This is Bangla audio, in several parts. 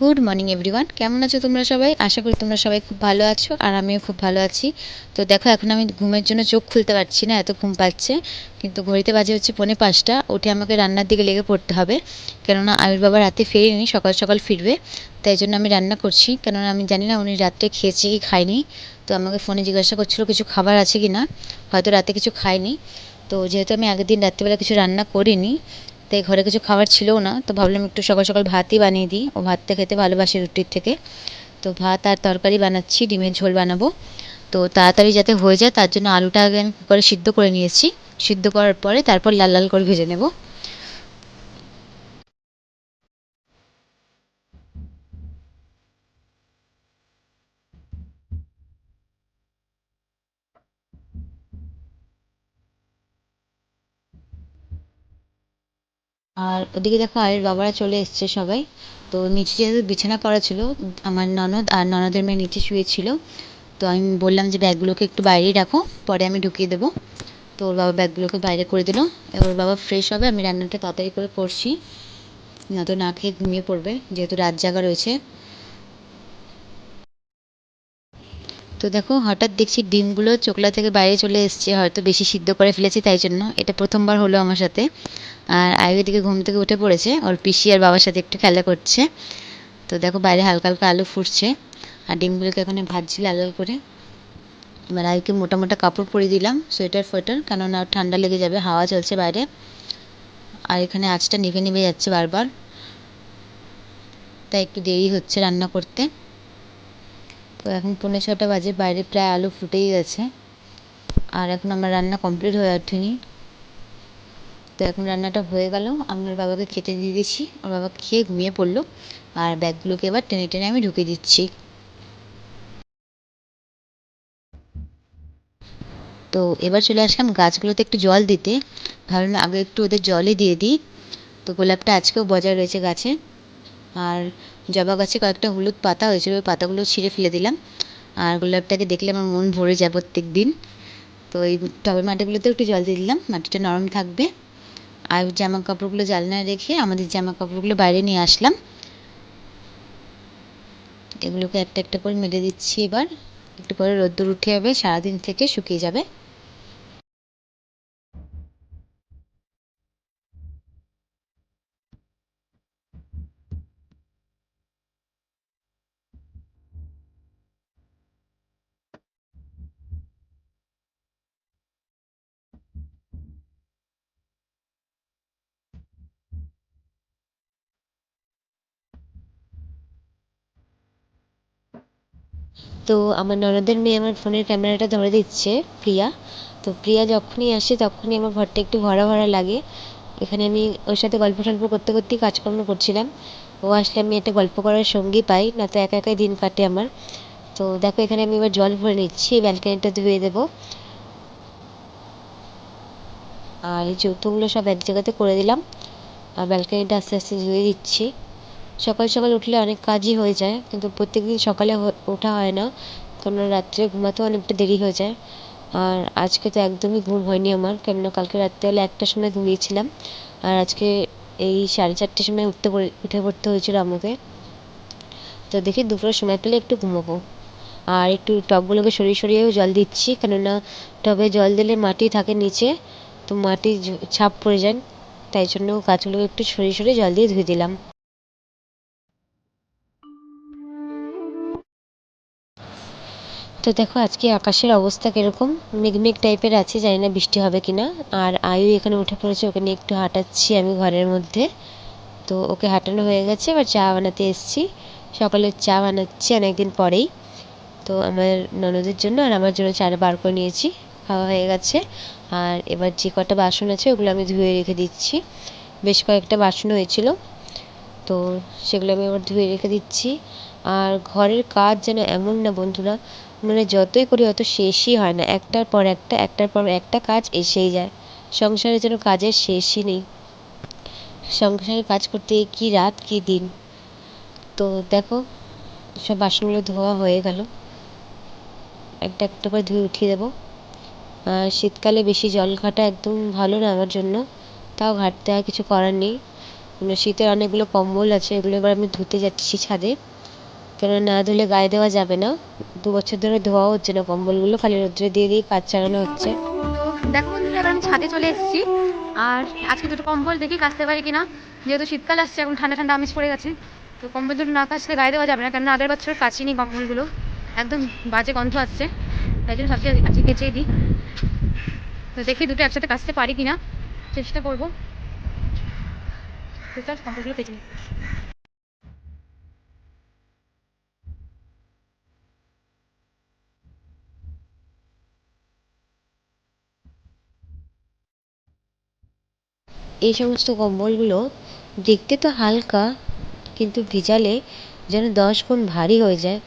Good morning everyone. কেমন আছো তোমরা সবাই? আশা করি তোমরা সবাই খুব ভালো আছো আর আমিও খুব ভালো আছি। তো দেখো, এখন আমি ঘুমের জন্য চোখ খুলতে পারছি না, এত ঘুম পাচ্ছে। কিন্তু ঘড়িতে বাজে হচ্ছে পৌনে পাঁচটা। উঠে আমাকে রান্নার দিকে লেগে পড়তে হবে। কেননা আমির বাবা রাতে ফেরেনি, সকাল সকাল ফিরবে। তাই জন্য আমি রান্না করছি। কেননা আমি জানি না উনি রাত্রে খেয়েছে কি খায়নি। তো আমাকে ফোনে জিজ্ঞাসা করছিল, কিছু খাবার আছে কি না হয়তো রাতে কিছু খায়নি। তো যেহেতু আমি আগের দিন রাত্রিবেলা কিছু রান্না করিনি তাই ঘরে কিছু খাবার ছিলও না, তো ভাবলাম একটু সকাল সকাল ভাতই বানিয়ে দিই। ও ভাতটা খেতে ভালোবাসে রুটির থেকে। তো ভাত আর তরকারি বানাচ্ছি, ডিমের ঝোল বানাবো। তো তাড়াতাড়ি যাতে হয়ে যায়, তার জন্য আলুটা আগে আমি কুকারে সিদ্ধ করে নিয়েছি। সিদ্ধ করার পরে তারপর লাল লাল করে ভেজে নেব। আর ওদিকে দেখো আয়ের বাবারা চলে এসছে সবাই। তো নিচে যেহেতু বিছানা করা ছিল, আমার ননদ আর ননদের মেয়ে নিচে শুয়েছিল। তো আমি বললাম যে ব্যাগগুলোকে একটু বাইরেই রাখো, পরে আমি ঢুকিয়ে দেবো। তো ওর বাবা ব্যাগগুলোকে বাইরে করে দিল। ওর বাবা ফ্রেশ হবে, আমি রান্নাটা তাড়াতাড়ি করে করছি। না তো না খেয়ে ঘুমিয়ে পড়বে, যেহেতু রাত জাগা রয়েছে। তো দেখো, হঠাৎ দেখছি ডিমগুলো চোকলা থেকে বাইরে চলে এসছে, হয়তো বেশি সিদ্ধ করে ফেলেছি তাই জন্য। এটা প্রথমবার হলো আমার সাথে। আর আয়ু এদিকে ঘুম থেকে উঠে পড়েছে। ওর পিসি আর বাবার সাথে একটু খেলা করছে। তো দেখো বাইরে হালকা হালকা আলু ফুটছে। আর ডিমগুলোকে এখানে ভাজছি লাল লাল করে। এবার আয়ুকে মোটা মোটা কাপড় পরিয়ে দিলাম, সোয়েটার ফোয়েটার, কেননা ঠান্ডা লেগে যাবে, হাওয়া চলছে বাইরে। আর এখানে আঁচটা নিভে নিভে যাচ্ছে বারবার। তাই একটু দেরি হচ্ছে রান্না করতে। তো এখন পৌনে ছটা বাজে, বাইরে প্রায় আলু ফুটেই গেছে। আর এখন আমার রান্না কমপ্লিট হয়ে ওঠেনি। তো এখন রান্নাটা হয়ে গেল। আমি ওর বাবাকে খেতে দিয়ে দিয়েছি। ওর বাবা খেয়ে ঘুমিয়ে পড়ল। আর ব্যাগগুলোকে এবার টেনে টেনে আমি ঢুকিয়ে দিচ্ছি। তো এবার চলে আসলাম গাছগুলোতে একটু জল দিতে। ভাবলাম আগে একটু ওদের জলই দিয়ে দিই। তো গোলাপটা আজকেও বজায় রয়েছে গাছে। আর জবা গাছে কয়েকটা হলুদ পাতা হয়েছিল। ওই পাতাগুলো ছিঁড়ে ফেলে দিলাম। আর গোলাপটাকে দেখলে আমার মন ভরে যায় প্রত্যেক দিন তো এই টবের মাটিগুলোতেও একটু জল দিয়ে দিলাম। মাটিটা নরম থাকবে। আর জামা কাপড়গুলো জানলায় রেখে আমাদের জামা কাপড়গুলো বাইরে নিয়ে আসলাম। এগুলোকে একটা একটা করে মেলে দিচ্ছি এবার। একটু পরে রোদ্দুর উঠে যাবে, সারাদিন থেকে শুকিয়ে যাবে। তো আমার ননদের মেয়ে আমার ফোনের ক্যামেরাটা ধরে দিচ্ছে, প্রিয়া। তো প্রিয়া যখনই আসে তখনই আমার ঘরটা একটু ভরা ভরা লাগে। এখানে আমি ওর সাথে গল্প টল্প করতে করতেই কাজকর্ম করছিলাম। ও আসলে আমি একটা গল্প করার সঙ্গী পাই, না তো একা একাই দিন কাটে আমার। তো দেখো এখানে আমি এবার জল ভরে নিচ্ছি, ব্যালকানিটা ধুয়ে দেবো। আর এই চৌথোগুলো সব এক জায়গাতে করে দিলাম। আর ব্যালকানিটা আস্তে আস্তে ধুয়ে দিচ্ছি। সকাল সকাল উঠলে অনেক কাজই হয়ে যায়, কিন্তু প্রত্যেক দিন সকালে ওঠা হয় না। কেননা রাত্রে ঘুমাতেও অনেকটা দেরি হয়ে যায়। আর আজকে তো একদমই ঘুম হয়নি আমার, কেননা কালকে রাত্রেবেলা একটার সময় ঘুমিয়েছিলাম। আর আজকে এই সাড়ে চারটের সময় উঠতে উঠে পড়তে হয়েছিল আমাকে। তো দেখি দুপুরের সময় পেলে একটু ঘুমোবো। আর একটু টবগুলোকে সরিয়ে সরিয়েও জল দিচ্ছি, কেননা টবে জল দিলে মাটি থাকে নিচে, তো মাটি ছাপ পড়ে যায়, তাই জন্য গাছগুলোকে একটু সরিয়ে সরিয়ে জল দিয়ে ধুয়ে দিলাম। তো দেখো, আজকে আকাশের অবস্থা কীরকম? মেঘমেঘ টাইপের আছে, জানি না বৃষ্টি হবে কি না আর আয়ু এখানে উঠে পড়েছে, ওকে নিয়ে একটু হাঁটাচ্ছি আমি ঘরের মধ্যে। তো ওকে হাঁটানো হয়ে গেছে, এবার চা বানাতে এসেছি। সকালে চা বানাচ্ছি অনেকদিন পরেই। তো আমার ননদের জন্য আর আমার জন্য চা বার করে নিয়েছি, খাওয়া হয়ে গেছে। আর এবার যে কটা বাসন আছে, ওগুলো আমি ধুয়ে রেখে দিচ্ছি। বেশ কয়েকটা বাসন হয়েছিল, তো সেগুলো আমি আবার ধুয়ে রেখে দিচ্ছি। আর ঘরের কাজ যেন এমন না, বন্ধুরা। মানে যতই করি অত শেষই হয় না। একটার পর একটা, একটার পর একটা কাজ এসেই যায়। সংসারে যেন কাজের শেষই নেই। সংসারে কাজ করতে কী রাত, কী দিন। তো দেখো, সব বাসনগুলো ধোয়া হয়ে গেল। একটা একটা করে ধুয়ে উঠিয়ে দেবো। আর শীতকালে বেশি জল ঘাটা একদম ভালো না আমার জন্য। তাও ঘাটতে আর কিছু করার নেই। মানে শীতের অনেকগুলো কম্বল আছে, এগুলো এবার আমি ধুতে যাচ্ছি ছাদে। কেন না ধুলে গায়ে দেওয়া যাবে না। দু বছর ধরে ধোয়া হচ্ছে না কম্বলগুলো, খালি রোদ্রে দিয়ে দিয়ে কাজ চালানো হচ্ছে। দেখো বন্ধুরা, আমি ছাদে চলে এসেছি। আর আজকে দুটো কম্বল দেখি, কাচতে পারি কিনা। যেহেতু শীতকাল আসছে, এখন ঠান্ডা ঠান্ডা আমিষ পড়ে গেছে। তো কম্বল দুটো না কাচলে গায়ে দেওয়া যাবে না কারণ আগের বছর কাচিনি কম্বলগুলো। একদম বাজে গন্ধ আসছে। তাই জন্য ভাবছি আজকে কেচেই দিই। তো দেখি দুটো একসাথে কাচতে পারি কিনা। চেষ্টা করব। কম্বলগুলো কেচে নিই। এই সমস্ত কম্বলগুলো দেখতে তো হালকা, কিন্তু ভিজালে যেন দশ গুণ ভারী হয়ে যায়।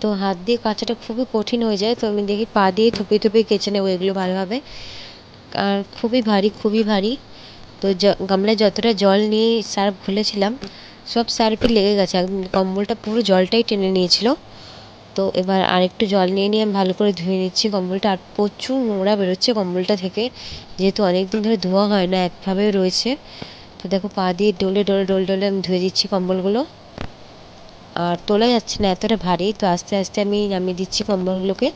তো হাত দিয়ে কাচাটা খুবই কঠিন হয়ে যায়, তো আমি দেখি পা দিয়ে থুপে থুপে কেচে নেব এগুলো ভালোভাবে। আর খুবই ভারী খুবই ভারী। তো গামলায় যতটা জল নিয়ে সার্ফ খুলেছিলাম, সব সার্ফই লেগে গেছে। একদম কম্বলটা পুরো জলটাই টেনে নিয়েছিল। তো এবার আরেকটু জল নিয়ে নিয়ে আমি ভালো করে ধুয়ে নিচ্ছি। কম্বলটা আর প্রচুর নোংরা বেরোচ্ছে কম্বলটা থেকে। যেহেতু অনেক দিন ধরে ধোয়া হয় না একভাবে রয়েছে। তো দেখো পা দিয়ে ডলে ডলে ডলে ডলে আমি ধুয়ে দিচ্ছি কম্বলগুলো। আর তোলা যাচ্ছে না, এতটা ভারী। তো আস্তে আস্তে আমি নামিয়ে দিচ্ছি কম্বলগুলোকে।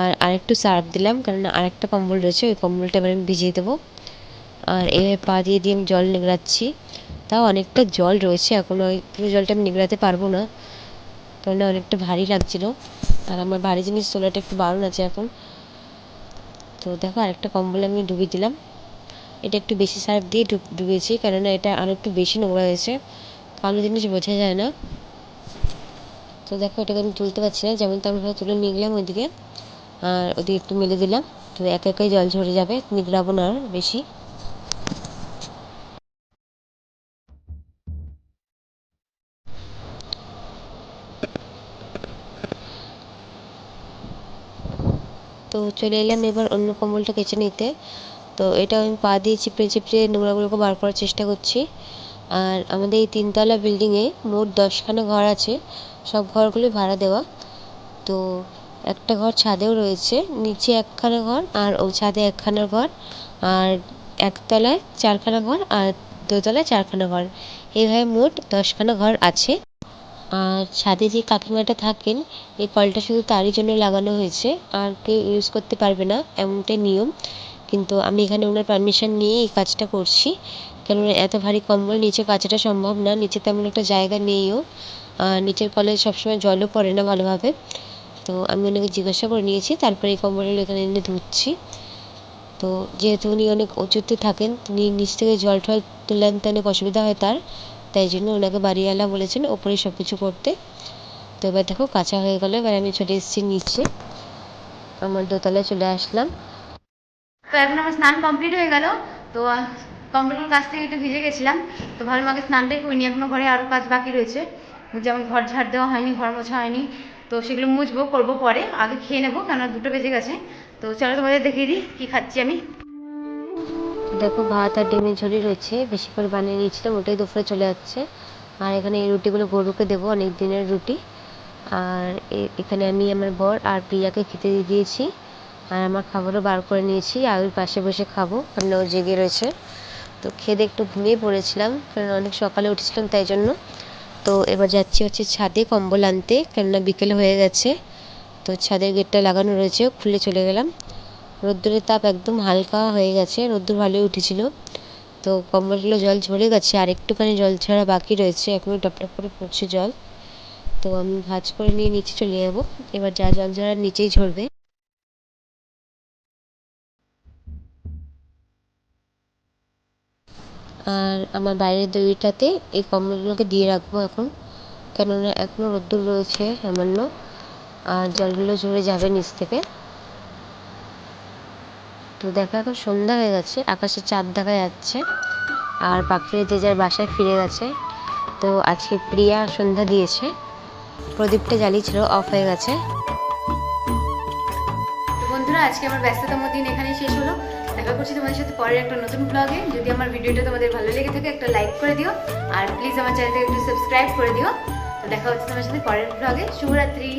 আর আরেকটু সার্ফ দিলাম, কারণ আরেকটা কম্বল রয়েছে, ওই কম্বলটা এবার আমি ভিজিয়ে দেবো। আর এভাবে পা দিয়ে দিয়ে আমি জল নিগড়াচ্ছি তাও অনেকটা জল রয়েছে, এখন ওই পুরো জলটা আমি নিগড়াতে পারব না। কারণ অনেকটা ভারী লাগছিল। আর আমার ভারী জিনিস তোলাটা একটু বারণ আছে এখন। তো দেখো আরেকটা কম্বলে আমি ডুবিয়ে দিলাম। এটা একটু বেশি সার্ফ দিয়ে ডুব- ডুবিয়েছি কেননা এটা আর একটু বেশি নোংরা হয়েছে। কালো জিনিস বোঝা যায় না। তো দেখো এটাকে আমি তুলতে পারছি না। যেমন তেমন ভাবে তুলে নিয়ে গেলাম ওইদিকে। আর ওদিকে একটু মেলে দিলাম। তো একা একাই জল ঝরে যাবে নিগড়াবো না আর বেশি। তো চলে এলাম এবার অন্য কম্বলটা কেচে নিতে। তো এটা আমি পা দিয়ে চিপড়ে চিপড়ে নোংরাগুলোকে বার করার চেষ্টা করছি। আর আমাদের এই তিনতলা বিল্ডিংয়ে মোট দশখানা ঘর আছে। সব ঘরগুলি ভাড়া দেওয়া। তো একটা ঘর ছাদেও রয়েছে। নিচে একখানা ঘর আর ও ছাদে একখানা ঘর। আর একতলায় চারখানা ঘর আর দোতলায় চারখানা ঘর। এইভাবে মোট দশখানা ঘর আছে। আর ছাদে যে কাকিমাটা থাকেন, এই কলটা শুধু তারই জন্য লাগানো হয়েছে। আর কেউ ইউজ করতে পারবে না, এমনটাই নিয়ম। কিন্তু আমি এখানে ওনার পারমিশন নিয়ে এই কাজটা করছি। কেননা এত ভারী কম্বল, নিচে কাচাটা সম্ভব না, নিচে তেমন একটা জায়গা নেইও। আর নিচের কলে সবসময় জলও পড়ে না ভালোভাবে। তো আমি ওনাকে জিজ্ঞাসা করে নিয়েছি, তারপরে এই কম্বলগুলো এখানে এনে ধুচ্ছি। তো যেহেতু উনি অনেক উঁচুতে থাকেন, তিনি নিচ থেকে জল টল তুলে আনতে অনেক অসুবিধা হয় তার। তাই জন্য ওনাকে বাড়িওয়ালা বলেছেন, ওপরে সব কিছু করতে। তো এবার দেখো, কাঁচা হয়ে গেলো, এবার আমি চলে এসেছি নিচে। আমার দোতলায় চলে আসলাম। তো এখন আমার স্নান কমপ্লিট হয়ে গেল। তো কম্পিউটার কাছ থেকে একটু ভিজে গেছিলাম। তো ভাবলাম আগে স্নানটাই করিনি, এখনও ঘরে আরও কাজ বাকি রয়েছে। যেমন ঘর ঝাড় দেওয়া হয়নি, ঘর মোছা হয়নি। তো সেগুলো মুছবো, করব পরে। আগে খেয়ে নেব, কেননা দুটো বেজে গেছে। তো চলো তোমাদের দেখিয়ে দিই কী খাচ্ছি আমি। দেখো ভাত আর ডিমের ঝুড়ি রয়েছে, বেশি করে বানিয়ে নিয়েছিলাম, ওটাই দুপুরে চলে যাচ্ছে। আর এখানে এই রুটিগুলো গরুকে দেবো, অনেক দিনের রুটি। আর এখানে আমি আমার বর আর প্রিয়াকে খেতে দিয়ে দিয়েছি। আর আমার খাবারও বার করে নিয়েছি, আর ওই পাশে বসে খাব কারণ ও জেগে রয়েছে। তো খেয়ে একটু ঘুমিয়ে পড়েছিলাম কারণ অনেক সকালে উঠেছিলাম তাই জন্য। তো এবার যাচ্ছি হচ্ছে ছাদে কম্বল আনতে, কেননা বিকেল হয়ে গেছে। তো ছাদের গেটটা লাগানো রয়েছে, খুলে চলে গেলাম। রোদ্দুরের তাপ একদম হালকা হয়ে গেছে, রোদ্দুর ভালোই উঠেছিল। তো কম্বলগুলো জল ঝরে গেছে, আর একটুখানি জল ছাড়া বাকি রয়েছে এখনও টপ টপ করে পড়ছে জল। তো আমি ভাঁজ করে নিয়ে নিচে চলে যাব, এবার যা জল ঝরার নিচেই ঝরবে। আর আমার বাইরের দড়িটাতে এই কম্বলগুলোকে দিয়ে রাখব এখন, কেননা এখনও রোদ্দুর রয়েছে সামান্য, আর জলগুলো ঝরে যাবে নিচ থেকে। তো দেখো এখন সন্ধ্যা হয়ে গেছে আকাশে চাঁদ দেখা যাচ্ছে আর পাখিরা যে যার বাসায় ফিরে গেছে। তো আজকে প্রিয়া সন্ধ্যা দিয়েছে, প্রদীপটা জ্বালিয়েছিল অফ হয়ে গেছে। বন্ধুরা, আজকে আমার ব্যস্ততম দিন এখানেই শেষ হলো। দেখা করছি তোমাদের সাথে পরের একটা নতুন ব্লগে যদি আমার ভিডিওটা তোমাদের ভালো লেগে থাকে, একটা লাইক করে দিও। আর প্লিজ আমার চ্যানেলটাকে একটু সাবস্ক্রাইব করে দিও। তো দেখা হচ্ছে তোমার সাথে পরের ব্লগে শুভরাত্রি।